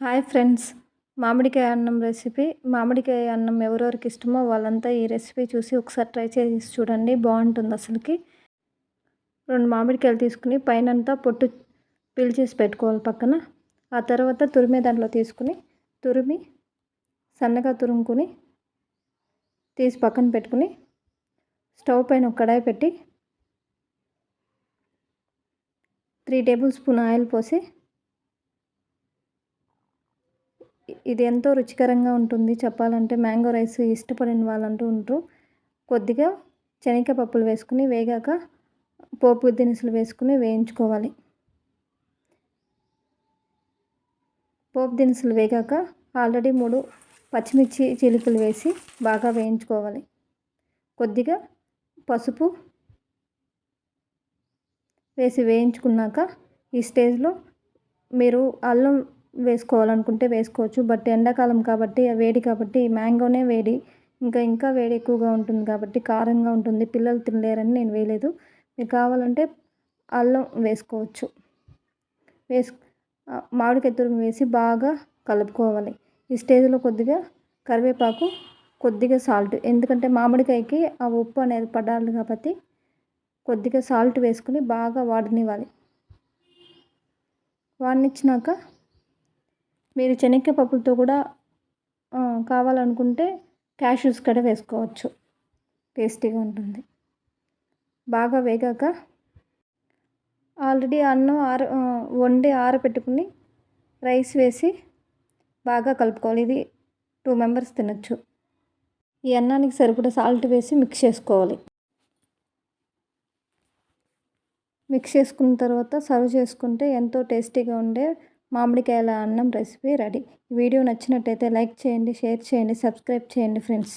Hi friends. మామిడికాయ అన్నం recipe. మామిడికాయ అన్నం ఎవరెవరికి ఇష్టమో వాళ్ళంతా ఈ రెసిపీ చూసి ఒకసారి ట్రై చేసి చూడండి. బాగుంటుంది అసలుకి. రెండు మామిడికాయలు తీసుకుని పైనంతా పొట్టు చేసి పెట్టుకోవాలి పక్కన. ఆ తర్వాత తురిమే దాంట్లో తీసుకుని తురిమి సన్నగా తురుముకుని తీసి పక్కన పెట్టుకుని స్టవ్ పైన ఒక కడాయి పెట్టి త్రీ టేబుల్ స్పూన్ ఆయిల్ పోసి ఇది ఎంతో రుచికరంగా ఉంటుంది. చెప్పాలంటే మ్యాంగో రైస్ ఇష్టపడిన వాళ్ళంటూ ఉంటారు. కొద్దిగా శనగ పప్పులు వేసుకుని వేగాక పోపు దినుసులు వేసుకుని వేయించుకోవాలి. పోపు దినుసులు వేగాక ఆల్రెడీ మూడు పచ్చిమిర్చి చిలుకలు వేసి బాగా వేయించుకోవాలి. కొద్దిగా పసుపు వేసి వేయించుకున్నాక ఈ స్టేజ్లో మీరు అల్లం వేసుకోవాలనుకుంటే వేసుకోవచ్చు. బట్ ఎండాకాలం కాబట్టి వేడి కాబట్టి మ్యాంగోనే వేడి. ఇంకా ఇంకా వేడి ఎక్కువగా ఉంటుంది కాబట్టి కారంగా ఉంటుంది. పిల్లలు తినలేరని నేను వేయలేదు. మీకు కావాలంటే అల్లం వేసుకోవచ్చు. వేసు మామిడికాయ తురుము వేసి బాగా కలుపుకోవాలి. ఈ స్టేజ్లో కొద్దిగా కరివేపాకు కొద్దిగా సాల్ట్. ఎందుకంటే మామిడికాయకి ఆ ఉప్పు అనేది పడాలి కాబట్టి కొద్దిగా సాల్ట్ వేసుకుని బాగా వాడనివ్వాలి. వాడినిచ్చినాక మీరు శనగపప్పులతో కూడా కావాలనుకుంటే క్యాష్యూస్ కూడా వేసుకోవచ్చు. టేస్టీగా ఉంటుంది. బాగా వేగాక ఆల్రెడీ అన్నం ఆర వండి ఆరబెట్టుకుని రైస్ వేసి బాగా కలుపుకోవాలి. ఇది టూ మెంబర్స్ తినచ్చు. ఈ అన్నానికి సరిపడా సాల్ట్ వేసి మిక్స్ చేసుకోవాలి. మిక్స్ చేసుకున్న తర్వాత సర్వ్ చేసుకుంటే ఎంతో టేస్టీగా ఉండే మామిడికాయల అన్నం రెసిపీ రెడీ. వీడియో నచ్చినట్టయితే లైక్ చేయండి షేర్ చేయండి సబ్స్క్రైబ్ చేయండి ఫ్రెండ్స్.